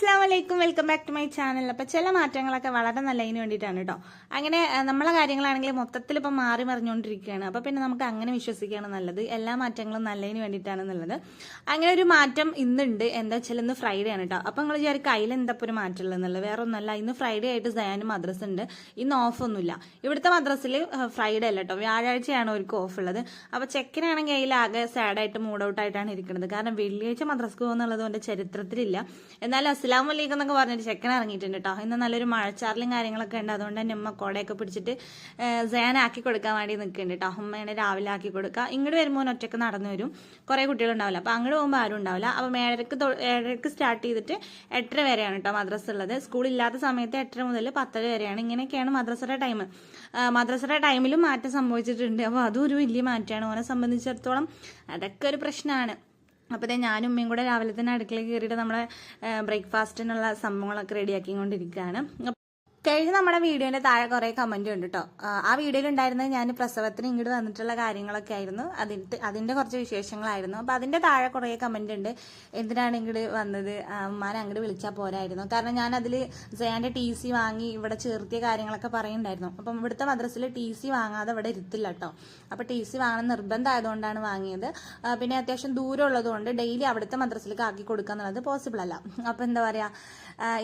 അസ്സാം വലൈക്കും welcome back to my channel അപ്പോൾ ചില മാറ്റങ്ങളൊക്കെ വളരെ നല്ല നല്ലതിന് വേണ്ടിയിട്ടാണ് കേട്ടോ അങ്ങനെ നമ്മളെ കാര്യങ്ങളാണെങ്കിൽ മൊത്തത്തിൽ ഇപ്പം മാറി മറിഞ്ഞുകൊണ്ടിരിക്കുകയാണ്. അപ്പോൾ പിന്നെ നമുക്ക് അങ്ങനെ വിശ്വസിക്കുകയാണ് നല്ലത്. എല്ലാ മാറ്റങ്ങളും നല്ലതിന് വേണ്ടിയിട്ടാണ് നല്ലത്. അങ്ങനെ ഒരു മാറ്റം ഇന്നുണ്ട്. എന്താ വെച്ചാൽ ഇന്ന് ഫ്രൈഡേ ആണ് കേട്ടോ അപ്പോൾ നിങ്ങൾ വിചാരിക്കും അതിൽ എന്താ ഒരു മാറ്റം ഉള്ളതെന്നുള്ളത് വേറെ ഒന്നല്ല ഇന്ന് ഫ്രൈഡേ ആയിട്ട് സയാനും മദ്രസ ഉണ്ട്. ഇന്ന് ഓഫ് ഒന്നുമില്ല. ഇവിടുത്തെ മദ്രസിൽ ഫ്രൈഡേ അല്ല കേട്ടോ വ്യാഴാഴ്ചയാണ് അവർക്ക് ഓഫ് ഉള്ളത്. അപ്പോൾ ചെക്കനാണെങ്കിൽ അതിൽ ആകെ സാഡായിട്ട് മൂഡ് ഔട്ട് ആയിട്ടാണ് ഇരിക്കുന്നത്. കാരണം വെള്ളിയാഴ്ച മദ്രസ് പോകുന്നുള്ളത് കൊണ്ട് ചരിത്രത്തിലില്ല. എന്നാലും അസ്സലാം വലൈക്കും എന്നൊക്കെ പറഞ്ഞിട്ട് ചെക്കൻ ഇറങ്ങിയിട്ടുണ്ട് കേട്ടോ ഇന്ന് നല്ലൊരു മഴച്ചാറിലും കാര്യങ്ങളൊക്കെ ഉണ്ട്. അതുകൊണ്ട് തന്നെ ഉമ്മ കോടയൊക്കെ പിടിച്ചിട്ട് സേനാക്കി കൊടുക്കാൻ വേണ്ടി നിൽക്കുന്നുണ്ട് കേട്ടോ ഉമ്മയാണ് രാവിലെ ആക്കി കൊടുക്കുക. ഇങ്ങോട്ട് വരുമ്പോൾ ഒറ്റയ്ക്ക് നടന്നു വരും. കുറേ കുട്ടികളുണ്ടാവില്ല അപ്പോൾ അങ്ങോട്ട് പോകുമ്പോൾ ആരും ഉണ്ടാവില്ല. അപ്പം ഏഴരക്ക് ഏഴരക്ക് സ്റ്റാർട്ട് ചെയ്തിട്ട് എട്ടര വരെയാണ് കേട്ടോ മദ്രസ ഉള്ളത്. സ്കൂളില്ലാത്ത സമയത്ത് എട്ടര മുതൽ പത്തര വരെയാണ്. ഇങ്ങനെയൊക്കെയാണ് മദ്രസയുടെ ടൈം. മദ്രസയുടെ ടൈമിലും മാറ്റം സംഭവിച്ചിട്ടുണ്ട്. അപ്പോൾ അതും ഒരു വലിയ മാറ്റമാണ്. ഓനെ സംബന്ധിച്ചിടത്തോളം അതൊക്കെ ഒരു പ്രശ്നമാണ്. അപ്പോൾ ഞാൻ ഞാനും ഉമ്മയും കൂടെ രാവിലെ തന്നെ അടുക്കളയിൽ കയറിയിട്ട് നമ്മളെ ബ്രേക്ക്ഫാസ്റ്റിനുള്ള സംഭവങ്ങളൊക്കെ റെഡിയാക്കിക്കൊണ്ടിരിക്കുകയാണ്. കഴിഞ്ഞ നമ്മുടെ വീഡിയോന്റെ താഴെ കുറേ കമന്റ് ഉണ്ട് കേട്ടോ ആ വീഡിയോയിൽ ഉണ്ടായിരുന്നത് ഞാൻ പ്രസവത്തിന് ഇങ്ങോട്ട് വന്നിട്ടുള്ള കാര്യങ്ങളൊക്കെ ആയിരുന്നു. അതിന്റെ അതിന്റെ കുറച്ച് വിശേഷങ്ങളായിരുന്നു. അപ്പൊ അതിന്റെ താഴെ കുറേ കമന്റ് ഉണ്ട്. എന്തിനാണ് ഇങ്ങോട്ട് വന്നത്? അമ്മമാരെ അങ്ങോട്ട് വിളിച്ചാൽ പോരായിരുന്നു. കാരണം ഞാൻ അതിൽ ജയാന്റെ ടി സി വാങ്ങി ഇവിടെ ചേർത്തിയ കാര്യങ്ങളൊക്കെ പറയുന്നുണ്ടായിരുന്നു. അപ്പം ഇവിടുത്തെ മദ്രസിൽ ടി സി വാങ്ങാതെ ഇവിടെ ഇരുത്തില്ല കേട്ടോ അപ്പൊ ടി സി വാങ്ങണം നിർബന്ധമായതുകൊണ്ടാണ് വാങ്ങിയത്. പിന്നെ അത്യാവശ്യം ദൂരം ഉള്ളതുകൊണ്ട് ഡെയിലി അവിടുത്തെ മദ്രസിലേക്ക് ആക്കി കൊടുക്കുക എന്നുള്ളത് പോസിബിൾ അല്ല. അപ്പൊ എന്താ പറയാ?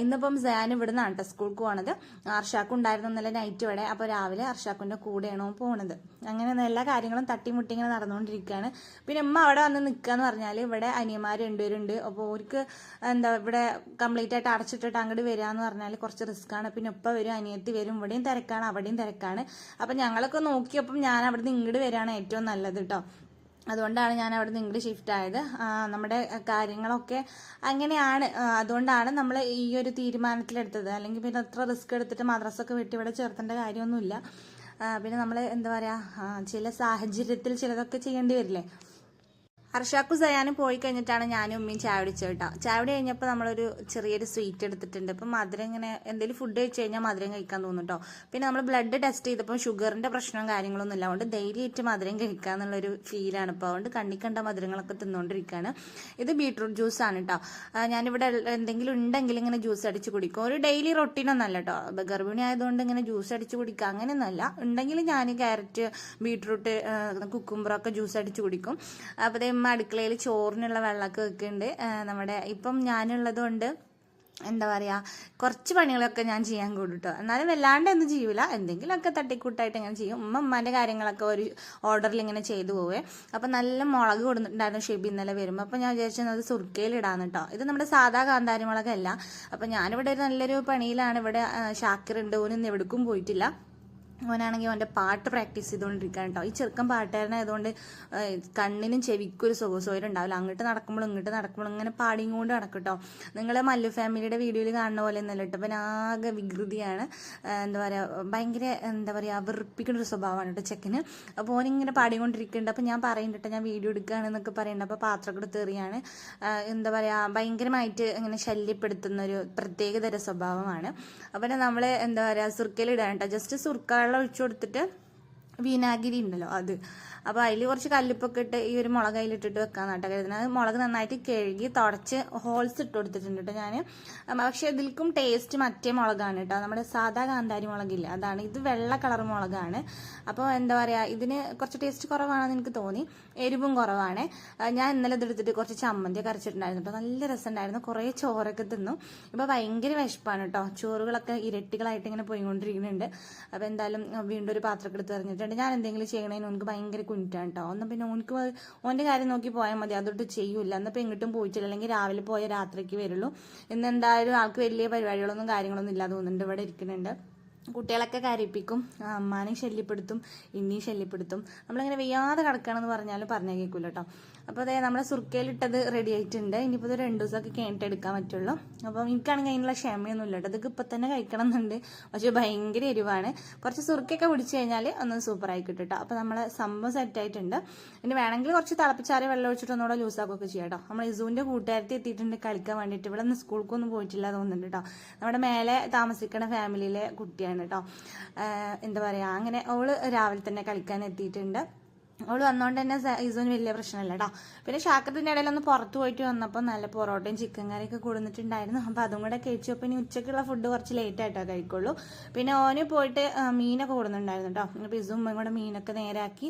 ഇന്നിപ്പം ജയാൻ ഇവിടുന്നാണ് കേട്ടോ സ്കൂൾക്ക് പോണത്. അർഷാക്ക് ഉണ്ടായിരുന്നു ഇന്നലെ നൈറ്റ് വരെ അപ്പോൾ രാവിലെ അർഷാക്കുന്റെ കൂടെയാണോ പോണത്. അങ്ങനെ എല്ലാ കാര്യങ്ങളും തട്ടിമുട്ടി ഇങ്ങനെ നടന്നുകൊണ്ടിരിക്കുകയാണ്. പിന്നെ ഉമ്മ അവിടെ വന്ന് നിൽക്കുക എന്ന് പറഞ്ഞാൽ ഇവിടെ അനിയന്മാർ രണ്ടുപേരുണ്ട്. അപ്പോൾ അവർക്ക് എന്താ ഇവിടെ കംപ്ലീറ്റ് ആയിട്ട് അടച്ചിട്ടിട്ട് അങ്ങോട്ട് വരിക എന്ന് പറഞ്ഞാൽ കുറച്ച് റിസ്ക് ആണ്. പിന്നെ ഉപ്പ വരും അനിയത്തി വരും ഇവിടെയും തിരക്കാണ് അവിടെയും തിരക്കാണ്. അപ്പം ഞങ്ങളൊക്കെ നോക്കിയപ്പം ഞാൻ അവിടെ നിന്ന് ഇങ്ങോട്ട് വരികയാണ് ഏറ്റവും നല്ലത് കേട്ടോ അതുകൊണ്ടാണ് ഞാൻ അവിടെ നിന്ന് ഇംഗ്ലീഷ് ഷിഫ്റ്റ് ആയത് നമ്മുടെ കാര്യങ്ങളൊക്കെ അങ്ങനെയാണ്. അതുകൊണ്ടാണ് നമ്മൾ ഈ ഒരു തീരുമാനത്തിലെടുത്തത്. അല്ലെങ്കിൽ പിന്നെ അത്ര റിസ്ക് എടുത്തിട്ട് മദ്രസൊക്കെ വിട്ട് ഇവിടെ ചേർത്തേണ്ട കാര്യമൊന്നുമില്ല. പിന്നെ നമ്മൾ എന്താ പറയുക ചില സാഹചര്യത്തിൽ ചിലതൊക്കെ ചെയ്യേണ്ടി വരില്ലേ? ഹർഷാക്കു സയാനും പോയി കഴിഞ്ഞിട്ടാണ് ഞാനും ഉമ്മയും ചായ കുടിച്ചത് കേട്ടോ. ചായ കഴിഞ്ഞപ്പോൾ നമ്മളൊരു ചെറിയൊരു സ്വീറ്റ് എടുത്തിട്ടുണ്ട്. അപ്പം മധുരം ഇങ്ങനെ എന്തെങ്കിലും ഫുഡ് കഴിച്ച് കഴിഞ്ഞാൽ മധുരം കഴിക്കാൻ തോന്നും കേട്ടോ. പിന്നെ നമ്മൾ ബ്ലഡ് ടെസ്റ്റ് ചെയ്തപ്പോൾ ഷുഗറിന്റെ പ്രശ്നവും കാര്യങ്ങളൊന്നും ഇല്ല. അതുകൊണ്ട് ധൈര്യമായിട്ട് മധുരം കഴിക്കുക എന്നുള്ളൊരു ഫീലാണ് ഇപ്പോൾ അതുകൊണ്ട് കണ്ണി കണ്ട മധുരങ്ങളൊക്കെ തിന്നുകൊണ്ടിരിക്കുകയാണ് ഇത് ബീട്രൂട്ട് ജ്യൂസ് ആണ് കേട്ടോ. ഞാനിവിടെ എന്തെങ്കിലും ഉണ്ടെങ്കിൽ ഇങ്ങനെ ജ്യൂസ് അടിച്ച് കുടിക്കും. ഒരു ഡെയിലി റൊട്ടീനൊന്നല്ല കേട്ടോ. ഗർഭിണി ആയതുകൊണ്ട് ഇങ്ങനെ ജ്യൂസ് അടിച്ച് കുടിക്കുക അങ്ങനെയൊന്നുമല്ല ഉണ്ടെങ്കിൽ ഞാൻ ക്യാരറ്റ് ബീട്രൂട്ട് കുക്കുംബറൊക്കെ ജ്യൂസ് അടിച്ച് കുടിക്കും. അപ്പോൾ ദേ അടുക്കളയിൽ ചോറിനുള്ള വെള്ളമൊക്കെ വെക്കുന്നുണ്ട്. നമ്മുടെ ഇപ്പം ഞാനുള്ളത് കൊണ്ട് എന്താ പറയുക കുറച്ച് പണികളൊക്കെ ഞാൻ ചെയ്യാൻ കൂടും എന്നാലും വല്ലാണ്ട് ഒന്നും ചെയ്യൂല. എന്തെങ്കിലുമൊക്കെ തട്ടിക്കൂട്ടായിട്ട് ഇങ്ങനെ ചെയ്യും. ഉമ്മ ഉമ്മാന്റെ കാര്യങ്ങളൊക്കെ ഒരു ഓർഡറിൽ ഇങ്ങനെ ചെയ്തു പോവേ. അപ്പം നല്ല മുളക് കൊടുത്തിട്ടുണ്ടായിരുന്നു ഷെബി ഇന്നലെ വരുമ്പോൾ അപ്പം ഞാൻ വിചാരിച്ചത് അത് സുർക്കയിലിടാന്ന് കേട്ടോ ഇത് നമ്മുടെ സാധാ കാന്താരി മുളകല്ല അപ്പം ഞാനിവിടെ ഒരു നല്ലൊരു പണിയിലാണ് ഇവിടെ ഷാക്കിറുണ്ട് ഓനൊന്നും എവിടേക്കും പോയിട്ടില്ല. ഓനാണെങ്കിൽ അവന്റെ പാട്ട് പ്രാക്ടീസ് ചെയ്തുകൊണ്ടിരിക്കുകയാണ് കേട്ടോ. ഈ ചെറുക്കൻ പാട്ടുകാരനായതുകൊണ്ട് കണ്ണിനും ചെവിക്കും ഒരു സുഖസൗകര്യം ഉണ്ടാവില്ല അങ്ങോട്ട് നടക്കുമ്പോഴും ഇങ്ങോട്ട് നടക്കുമ്പോഴും ഇങ്ങനെ പാടിയും കൊണ്ട് നടക്കും കേട്ടോ. നിങ്ങൾ മല്ലു ഫാമിലിയുടെ വീഡിയോയിൽ കാണുന്ന പോലെ ഒന്നല്ല കേട്ടോ. അപ്പം ആകെ വികൃതിയാണ്. എന്താ പറയുക ഭയങ്കര എന്താ പറയുക വെറുപ്പിക്കുന്ന ഒരു സ്വഭാവമാണ് കേട്ടോ ചെക്കന്. അപ്പോൾ ഓനിങ്ങനെ പാടിക്കൊണ്ടിരിക്കുന്നുണ്ട്. അപ്പോൾ ഞാൻ പറയുന്നുണ്ട് ഞാൻ വീഡിയോ എടുക്കുകയാണെന്നൊക്കെ പറയുന്നുണ്ട്. അപ്പോൾ പാത്രം കൊടുത്ത് എറിയാണ്. എന്താ പറയുക ഭയങ്കരമായിട്ട് ഇങ്ങനെ ശല്യപ്പെടുത്തുന്ന ഒരു പ്രത്യേകതര സ്വഭാവമാണ്. അപ്പം നമ്മൾ എന്താ പറയുക സുർക്കയിലിടാൻ കേട്ടോ. ജസ്റ്റ് സുർക്ക വെള്ളം ഒഴിച്ചു കൊടുത്തിട്ട് വിനാഗിരി ഉണ്ടല്ലോ അത്. അപ്പോൾ അതിൽ കുറച്ച് കല്ലുപ്പൊക്കെ ഇട്ട് ഈ ഒരു മുളക് അതിലിട്ടിട്ട് വെക്കാൻ കേട്ടോ കരുതുന്നത്. അത് മുളക് നന്നായിട്ട് കഴുകി തുടച്ച് ഹോൾസ് ഇട്ട് കൊടുത്തിട്ടുണ്ട് കേട്ടോ ഞാൻ പക്ഷേ ഇതിൽക്കും ടേസ്റ്റ് മറ്റേ മുളകാണ് കേട്ടോ നമ്മുടെ സാധാ കാന്താരി മുളകില്ല അതാണ്. ഇത് വെള്ള കളർ മുളകാണ്. അപ്പോൾ എന്താ പറയുക ഇതിന് കുറച്ച് ടേസ്റ്റ് കുറവാണെന്ന് എനിക്ക് തോന്നി. എരിവും കുറവാണ്. ഞാൻ ഇന്നലെ ഇതെടുത്തിട്ട് കുറച്ച് ചമ്മന്തി അരച്ചിട്ടുണ്ടായിരുന്നു അപ്പോൾ നല്ല രസമുണ്ടായിരുന്നു. കുറേ ചോറൊക്കെ തിന്നു. ഇപ്പോൾ ഭയങ്കര വിശപ്പാണ് കേട്ടോ ചോറുകളൊക്കെ ഇരട്ടികളായിട്ട് ഇങ്ങനെ പോയിക്കൊണ്ടിരിക്കുന്നുണ്ട്. അപ്പോൾ എന്തായാലും വീണ്ടും ഒരു പാത്രമൊക്കെ എടുത്ത് എറിഞ്ഞിട്ടുണ്ട് ഞാൻ എന്തെങ്കിലും ചെയ്യണേന് ഓനക്ക് ഭയങ്കര കുഞ്ഞിട്ടാണ് കേട്ടോ ഒന്ന് പിന്നെ ഓനക്ക് ഓന്റെ കാര്യം നോക്കി പോയാൽ മതി അതൊട്ട് ചെയ്യൂല എന്നിപ്പോൾ എങ്ങോട്ടും പോയിട്ടില്ല. അല്ലെങ്കിൽ രാവിലെ പോയ രാത്രിക്ക് വരുള്ളൂ. ഇന്ന് എന്തായാലും ആൾക്ക് വലിയ പരിപാടികളൊന്നും കാര്യങ്ങളൊന്നും ഇല്ലാതെ തോന്നുന്നുണ്ട്. ഇവിടെ ഇരിക്കുന്നുണ്ട്. കുട്ടികളൊക്കെ കരയിപ്പിക്കും. അമ്മാനെ ശല്യപ്പെടുത്തും. ഇനിയും ശല്യപ്പെടുത്തും. നമ്മളിങ്ങനെ വെയ്യാതെ കിടക്കുകയാണെന്ന് പറഞ്ഞാലും കേൾക്കൂല കേട്ടോ അപ്പോൾ അതെ നമ്മുടെ സുർക്കയിലിട്ടത് റെഡി ആയിട്ടുണ്ട്. ഇനിയിപ്പോൾ ഇത് രണ്ട് ദിവസമൊക്കെ കഴിഞ്ഞിട്ട് എടുക്കാൻ പറ്റുള്ളൂ. അപ്പം എനിക്കാണെങ്കിൽ അതിനുള്ള ക്ഷമയൊന്നും ഇല്ല ഇതൊക്കെ ഇപ്പം തന്നെ കഴിക്കണം എന്നുണ്ട് പക്ഷേ ഭയങ്കര എരിവാണ്. കുറച്ച് സുർക്കയൊക്കെ പിടിച്ചു കഴിഞ്ഞാൽ ഒന്ന് സൂപ്പറായി കിട്ടും കേട്ടോ. അപ്പോൾ നമ്മളെ സംഭവം സെറ്റ് ആയിട്ടുണ്ട്. ഇനി വേണമെങ്കിൽ കുറച്ച് തിളപ്പിച്ചാറി വെള്ളം ഒഴിച്ചിട്ട് ഒന്നുകൂടെ ലൂസാക്കുകയൊക്കെ ചെയ്യാം കേട്ടോ. നമ്മൾ ഇസുവിന്റെ കൂട്ടുകാരത്തി എത്തിയിട്ടുണ്ട് കളിക്കാൻ വേണ്ടിയിട്ട്. ഇവിടെ നിന്ന് സ്കൂൾക്കൊന്നും പോയിട്ടില്ല തോന്നുന്നുണ്ട് കേട്ടോ. നമ്മുടെ മേലെ താമസിക്കുന്ന ഫാമിലിയിലെ കുട്ടിയാണ് കേട്ടോ. എന്താ പറയുക അങ്ങനെ അവൾ രാവിലെ തന്നെ കളിക്കാൻ എത്തിയിട്ടുണ്ട്. അവൾ വന്നോണ്ട് തന്നെ സൈസൊന്നും വലിയ പ്രശ്നമില്ല കേട്ടോ പിന്നെ ശാക്കത്തിന്റെ ഇടയിൽ ഒന്ന് പുറത്ത് പോയിട്ട് വന്നപ്പോൾ നല്ല പൊറോട്ടയും ചിക്കൻ കറിയൊക്കെ കൊടുത്തിട്ടുണ്ടായിരുന്നു അപ്പോൾ അതും കൂടെ കഴിച്ചു. ഇനി ഉച്ചയ്ക്കുള്ള ഫുഡ് കുറച്ച് ലേറ്റ് ആയിട്ടോ കഴിക്കുള്ളൂ. പിന്നെ ഓന് പോയിട്ട് മീനൊക്കെ കൊടുക്കുന്നുണ്ടായിരുന്നു കേട്ടോ അപ്പോൾ ഉമ്മയും കൂടെ മീനൊക്കെ നേരാക്കി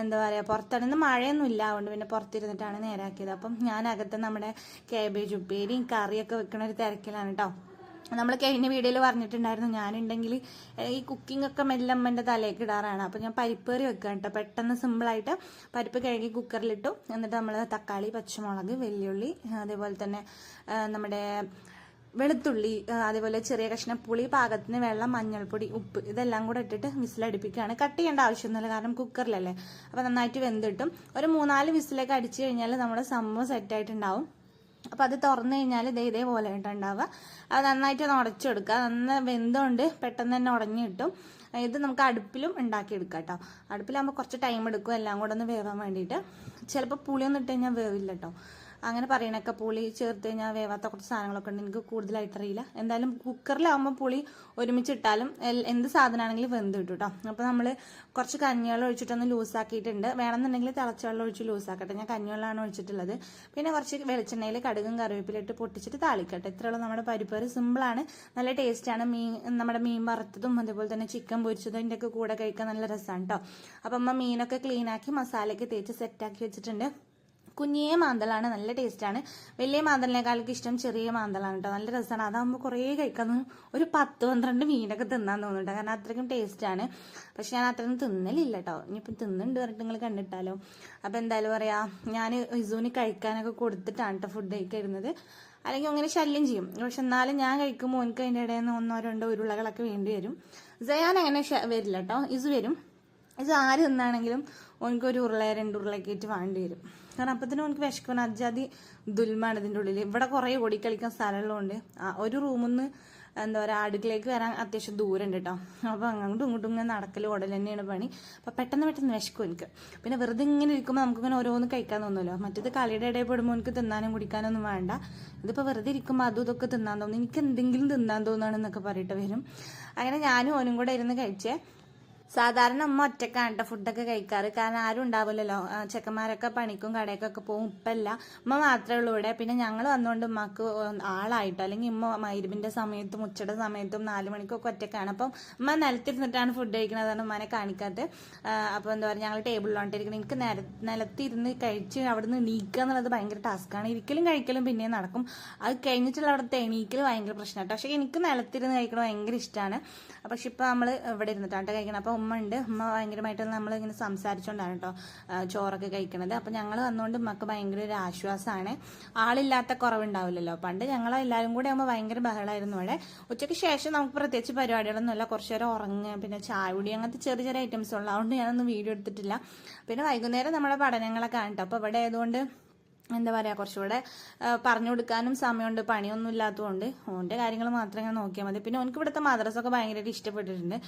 എന്താ പറയുക പുറത്തിടുന്ന മഴയൊന്നും ഇല്ല അതുകൊണ്ട് പിന്നെ പുറത്തിരുന്നിട്ടാണ് നേരാക്കിയത്. അപ്പം ഞാൻ അകത്ത് നമ്മുടെ കേബേജ് ഉപ്പേരിയും കറിയൊക്കെ വെക്കണ ഒരു തിരക്കിലാണ് കേട്ടോ നമ്മൾ കഴിഞ്ഞ വീഡിയോയിൽ പറഞ്ഞിട്ടുണ്ടായിരുന്നു ഞാനുണ്ടെങ്കിൽ ഈ കുക്കിംഗ് ഒക്കെ മെല്ലെ അമ്മന്റെ തലയ്ക്ക് ഇടാറാണ്. അപ്പോൾ ഞാൻ പരിപ്പ് കറി വെക്കാം കേട്ടോ. പെട്ടെന്ന് സിമ്പിളായിട്ട് പരിപ്പ് കഴുകി കുക്കറിലിട്ടു എന്നിട്ട് നമ്മൾ തക്കാളി പച്ചമുളക് വെല്ലുള്ളി അതേപോലെ തന്നെ നമ്മുടെ വെളുത്തുള്ളി അതേപോലെ ചെറിയ കഷ്ണം പുളി പാകത്തിന് വെള്ളം മഞ്ഞൾപ്പൊടി ഉപ്പ് ഇതെല്ലാം കൂടെ ഇട്ടിട്ട് വിസിലടിപ്പിക്കുകയാണ്. കട്ട് ചെയ്യേണ്ട ആവശ്യമൊന്നുമില്ല കാരണം കുക്കറിലല്ലേ അപ്പോൾ നന്നായിട്ട് വെന്തിട്ടും ഒരു മൂന്നാൽ വിസിലൊക്കെ അടിച്ചു കഴിഞ്ഞാൽ നമ്മുടെ സംഭവം സെറ്റായിട്ടുണ്ടാവും അപ്പോൾ അത് തുറന്നു കഴിഞ്ഞാൽ ഇതേ ഇതേപോലെ ഉണ്ടാവുക. അത് നന്നായിട്ട് ഒന്ന് ഉടച്ചെടുക്കുക. നന്ന വെന്തുകൊണ്ട് പെട്ടെന്ന് തന്നെ ഉടഞ്ഞു കിട്ടും ഇത് നമുക്ക് അടുപ്പിലും ഉണ്ടാക്കിയെടുക്കാം കേട്ടോ. അടുപ്പിലാകുമ്പോൾ കുറച്ച് ടൈം എടുക്കും. എല്ലാം കൂടെ ഒന്ന് വേവാൻ വേണ്ടിയിട്ട്. ചിലപ്പോൾ പുളിയൊന്നും ഇട്ട് കഴിഞ്ഞാൽ വേവില്ല കേട്ടോ. അങ്ങനെ പറയണൊക്കെ പുളി ചേർത്ത് കഴിഞ്ഞാൽ വേവാത്ത കുറച്ച് സാധനങ്ങളൊക്കെ ഉണ്ട്. എനിക്ക് കൂടുതലായിട്ട് അറിയില്ല എന്തായാലും കുക്കറിലാവുമ്പോൾ പുളി ഒരുമിച്ചിട്ടാലും എന്ത് സാധനമാണെങ്കിലും വെന്ത് കിട്ടും കേട്ടോ അപ്പോൾ നമ്മൾ കുറച്ച് കഞ്ഞിവെള്ളം ഒഴിച്ചിട്ടൊന്ന് ലൂസാക്കിയിട്ടുണ്ട്. വേണമെന്നുണ്ടെങ്കിൽ തിളച്ച വെള്ളം ഒഴിച്ച് ലൂസാക്കട്ടെ. ഞാൻ കഞ്ഞിവെള്ളമാണ് ഒഴിച്ചിട്ടുള്ളത്. പിന്നെ കുറച്ച് വെളിച്ചെണ്ണയിൽ കടുകും കറിവേപ്പിലിട്ട് പൊട്ടിച്ചിട്ട് താളിക്കട്ടെ. ഇത്രയുള്ള നമ്മുടെ പരിപ്പേറ് സിമ്പിളാണ് നല്ല ടേസ്റ്റാണ് മീൻ നമ്മുടെ മീൻ വറുത്തതും അതേപോലെ തന്നെ ചിക്കൻ പൊരിച്ചതും അതിന്റെ ഒക്കെ കൂടെ കഴിക്കാൻ നല്ല രസമാണ് കേട്ടോ അപ്പം അമ്മ മീനൊക്കെ ക്ലീനാക്കി മസാലയൊക്കെ തേച്ച് സെറ്റാക്കി വെച്ചിട്ടുണ്ട്. കുഞ്ഞിയ മാന്തലാണ് നല്ല ടേസ്റ്റാണ്. വലിയ മാന്തലിനേക്കാൾക്ക് ഇഷ്ടം ചെറിയ മാന്തലാണ് കേട്ടോ നല്ല രസമാണ് അതാകുമ്പോൾ കുറേ കഴിക്കാൻ ഒരു പത്ത് പന്ത്രണ്ട് മീനൊക്കെ തിന്നാൻ തോന്നുന്നുണ്ട് കാരണം അത്രയ്ക്കും ടേസ്റ്റാണ്. പക്ഷെ ഞാൻ അത്രയും തിന്നലില്ല കേട്ടോ ഇനിയിപ്പം തിന്നുണ്ട് പറഞ്ഞിട്ട് നിങ്ങൾ കണ്ടിട്ടാലോ. അപ്പോൾ എന്തായാലും പറയാ ഞാൻ ഇസൂന് കഴിക്കാനൊക്കെ കൊടുത്തിട്ടാണ് കേട്ടോ ഫുഡ് കഴിക്കുന്നത് അല്ലെങ്കിൽ അങ്ങനെ ശല്യം ചെയ്യും. പക്ഷെ എന്നാലും ഞാൻ കഴിക്കുമ്പോൾ എനിക്ക് അതിന്റെ ഇടയിൽ നിന്ന് ഒന്നോ രണ്ടോ ഉരുളകളൊക്കെ വേണ്ടി വരും. ജയാൻ അങ്ങനെ വരില്ല കേട്ടോ ഇസു വരും. ഇത് ആര് തിന്നാണെങ്കിലും ഓനക്ക് ഒരു ഉരുള രണ്ട് ഉരുളയൊക്കെ ആയിട്ട് വേണ്ടി വരും. കാരണം അപ്പത്തിന് ഓനക്ക് വിശക്കുന്ന അജാതി ദുൽമാണ് ഇതിന്റെ ഉള്ളിൽ ഇവിടെ കുറേ ഓടിക്കളിക്കാൻ സ്ഥലമുള്ളതുകൊണ്ട് ഒരു റൂമിൽ നിന്ന് എന്താ പറയുക അടുക്കളയിലേക്ക് വരാൻ അത്യാവശ്യം ദൂരം ഉണ്ട് കേട്ടോ അപ്പോൾ അങ്ങോട്ടും ഇങ്ങോട്ടും ഇങ്ങനെ നടക്കൽ ഓടൽ തന്നെയാണ് പണി. അപ്പോൾ പെട്ടെന്ന് പെട്ടെന്ന് വിശക്കും എനിക്ക് പിന്നെ വെറുതെ ഇങ്ങനെ ഇരിക്കുമ്പോൾ നമുക്കിങ്ങനെ ഓരോന്ന് കഴിക്കാൻ തോന്നുമല്ലോ മറ്റേത് കളിയുടെ ഇടയിൽ പെടുമ്പോൾ എനിക്ക് തിന്നാനും കുടിക്കാനൊന്നും വേണ്ട. ഇതിപ്പോൾ വെറുതെ ഇരിക്കുമ്പോൾ അതും ഇതൊക്കെ തിന്നാൻ തോന്നുന്നു എനിക്ക് എന്തെങ്കിലും തിന്നാൻ തോന്നുകയാണെന്നൊക്കെ പറഞ്ഞിട്ട് വരും. അങ്ങനെ ഞാനും ഓനും കൂടെ ഇരുന്ന് കഴിച്ചേ. സാധാരണ അമ്മ ഒറ്റക്കാണ് കേട്ടോ ഫുഡൊക്കെ കഴിക്കാറ്. കാരണം ആരും ഉണ്ടാവില്ലല്ലോ. ചെക്കന്മാരൊക്കെ പണിക്കും കടയൊക്കെ പോകും. ഉപ്പല്ല. ഉമ്മ മാത്രമേ ഉള്ളൂ ഇവിടെ. പിന്നെ ഞങ്ങൾ വന്നുകൊണ്ട് ഉമ്മക്ക് ആളായിട്ടോ. അല്ലെങ്കിൽ ഉമ്മ മൈരുവിന്റെ സമയത്തും ഉച്ചയുടെ സമയത്തും നാല് മണിക്കൊക്കെ ഒറ്റക്കാണ്. അപ്പം ഉമ്മ നിലത്തിരുന്നിട്ടാണ് ഫുഡ് കഴിക്കുന്നത് അതാണ് ഉമ്മനെ കാണിക്കാത്തത് അപ്പോൾ എന്താ പറയുക ഞങ്ങൾ ടേബിളിലോണ്ടിരിക്കുന്നത് എനിക്ക് നിര നിലത്തിരുന്ന് കഴിച്ച് അവിടുന്ന് നീക്കുക എന്നുള്ളത് ഭയങ്കര ടാസ്ക്കാണ് ഇരിക്കലും കഴിക്കലും പിന്നെ നടക്കും. അത് കഴിഞ്ഞിട്ടുള്ള അവിടുത്തെ എണീക്കൽ ഭയങ്കര പ്രശ്നമാണ് പക്ഷേ എനിക്ക് നിലത്തിരുന്ന് കഴിക്കണത് ഭയങ്കര ഇഷ്ടമാണ് പക്ഷെ ഇപ്പോൾ നമ്മൾ ഇവിടെ ഇരുന്നിട്ടാണ് കഴിക്കണം അപ്പോൾ ഉമ്മ ഉണ്ട് ഉമ്മ ഭയങ്കരമായിട്ട് നമ്മളിങ്ങനെ സംസാരിച്ചുകൊണ്ടാണ് കേട്ടോ ചോറൊക്കെ കഴിക്കണത്. അപ്പം ഞങ്ങൾ വന്നുകൊണ്ട് ഉമ്മക്ക് ഭയങ്കര ഒരു ആശ്വാസമാണ് ആളില്ലാത്ത കുറവുണ്ടാവില്ലല്ലോ. പണ്ട് ഞങ്ങൾ എല്ലാവരും കൂടെ ആകുമ്പോൾ ഭയങ്കര ബഹളമായിരുന്നു ഇവിടെ. ഉച്ചയ്ക്ക് ശേഷം നമുക്ക് പ്രത്യേകിച്ച് പരിപാടികളൊന്നുമില്ല. കുറച്ച് നേരം ഉറങ്ങുക പിന്നെ ചായ കുടി അങ്ങനത്തെ ചെറിയ ചെറിയ ഐറ്റംസ് ഉള്ളൂ അതുകൊണ്ട് ഞാനൊന്നും വീഡിയോ എടുത്തിട്ടില്ല. പിന്നെ വൈകുന്നേരം നമ്മുടെ പഠനങ്ങളൊക്കെ ആണ് കേട്ടോ അപ്പോൾ ഇവിടെ ആയതുകൊണ്ട് എന്താ പറയുക കുറച്ചുകൂടെ പറഞ്ഞു കൊടുക്കാനും സമയമുണ്ട്. പണിയൊന്നും ഇല്ലാത്തതുകൊണ്ട് ഓന്റെ കാര്യങ്ങൾ മാത്രം ഇങ്ങനെ നോക്കിയാൽ മതി. പിന്നെ ഓനക്ക് ഇവിടുത്തെ മദ്രസൊക്കെ ഭയങ്കരമായിട്ട് ഇഷ്ടപ്പെട്ടിട്ടുണ്ട്.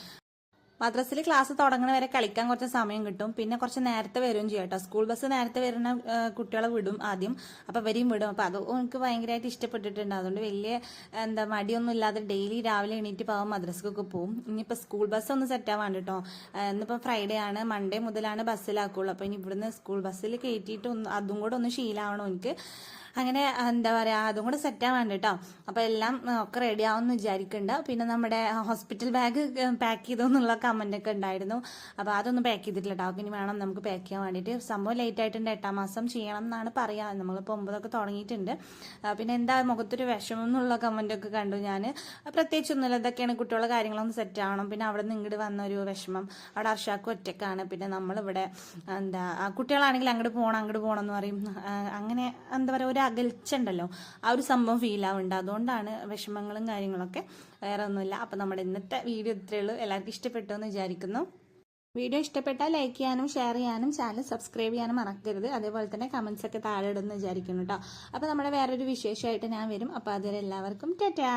മദ്രസിൽ ക്ലാസ് തുടങ്ങണ വരെ കളിക്കാൻ കുറച്ച് സമയം കിട്ടും. പിന്നെ കുറച്ച് നേരത്തെ വരും ചെയ്യും കേട്ടോ സ്കൂൾ ബസ് നേരത്തെ വരുന്ന കുട്ടികളെ വിടും ആദ്യം. അപ്പോൾ വരെയും വിടും. അപ്പോൾ അത് എനിക്ക് ഭയങ്കരമായിട്ട് ഇഷ്ടപ്പെട്ടിട്ടുണ്ട്. അതുകൊണ്ട് വലിയ എന്താ മടിയൊന്നും ഇല്ലാതെ ഡെയിലി രാവിലെ എണീറ്റ് പോകാൻ മദ്രസക്കൊക്കെ പോകും ഇനിയിപ്പോൾ സ്കൂൾ ബസ് ഒന്ന് സെറ്റ് ആവാൻ കേട്ടോ ഇന്നിപ്പോൾ ഫ്രൈഡേ ആണ്. മൺഡേ മുതലാണ് ബസ്സിലാക്കുള്ളൂ. അപ്പോൾ ഇനി ഇവിടുന്ന് സ്കൂൾ ബസ്സിൽ കയറ്റിയിട്ട് ഒന്ന് അതും കൂടെ ഒന്ന് ശീലാവണം എനിക്ക്. അങ്ങനെ എന്താ പറയുക അതും കൂടെ സെറ്റ് ആവാണ്ട് കേട്ടോ അപ്പോൾ എല്ലാം ഒക്കെ റെഡി ആവുമെന്ന് വിചാരിക്കുന്നുണ്ട് പിന്നെ നമ്മുടെ ഹോസ്പിറ്റൽ ബാഗ് പാക്ക് ചെയ്തെന്നുള്ള കമന്റ് ഒക്കെ ഉണ്ടായിരുന്നു. അപ്പോൾ അതൊന്നും പാക്ക് ചെയ്തിട്ടില്ല കേട്ടോ ഇനി വേണം നമുക്ക് പാക്ക് ചെയ്യാൻ വേണ്ടിയിട്ട്. സംഭവം ലേറ്റ് ആയിട്ടുണ്ട്. എട്ടാം മാസം ചെയ്യണം എന്നാണ് പറയുക നമ്മളിപ്പോൾ ഒമ്പതൊക്കെ തുടങ്ങിയിട്ടുണ്ട്. പിന്നെ എന്താ മുഖത്തൊരു വിഷമം എന്നുള്ള കമന്റൊക്കെ കണ്ടു ഞാൻ പ്രത്യേകിച്ചൊന്നുമില്ല. ഇതൊക്കെയാണ് കുട്ടികളുടെ കാര്യങ്ങളൊന്ന് സെറ്റ് ആവണം. പിന്നെ അവിടെ നിന്ന് ഇങ്ങോട്ട് വന്ന ഒരു വിഷമം. അവിടെ അർഷാക്കും ഒറ്റക്കാണ്. പിന്നെ നമ്മളിവിടെ എന്താ കുട്ടികളാണെങ്കിൽ അങ്ങോട്ട് പോകണം അങ്ങോട്ട് പോകണം എന്ന് പറയും. അങ്ങനെ എന്താ പറയുക ഒരു അകൽച്ച ഉണ്ടല്ലോ ആ ഒരു സംഭവം ഫീൽ ആവുന്നുണ്ട്. അതുകൊണ്ടാണ് വിഷമങ്ങളും കാര്യങ്ങളൊക്കെ വേറെ ഒന്നുമില്ല അപ്പം നമ്മുടെ ഇന്നത്തെ വീഡിയോ ഇത്രയേ ഉള്ളൂ. എല്ലാവർക്കും ഇഷ്ടപ്പെട്ടു എന്ന് വിചാരിക്കുന്നു. വീഡിയോ ഇഷ്ടപ്പെട്ടാൽ ലൈക്ക് ചെയ്യാനും ഷെയർ ചെയ്യാനും ചാനൽ സബ്സ്ക്രൈബ് ചെയ്യാനും മറക്കരുത്. അതേപോലെ തന്നെ കമൻസ് ഒക്കെ താഴെ ഇടുമെന്ന് വിചാരിക്കുന്നു കേട്ടോ അപ്പോൾ നമ്മുടെ വേറൊരു വിശേഷമായിട്ട് ഞാൻ വരും. അപ്പോൾ അതുവരെ എല്ലാവർക്കും ടാറ്റാ.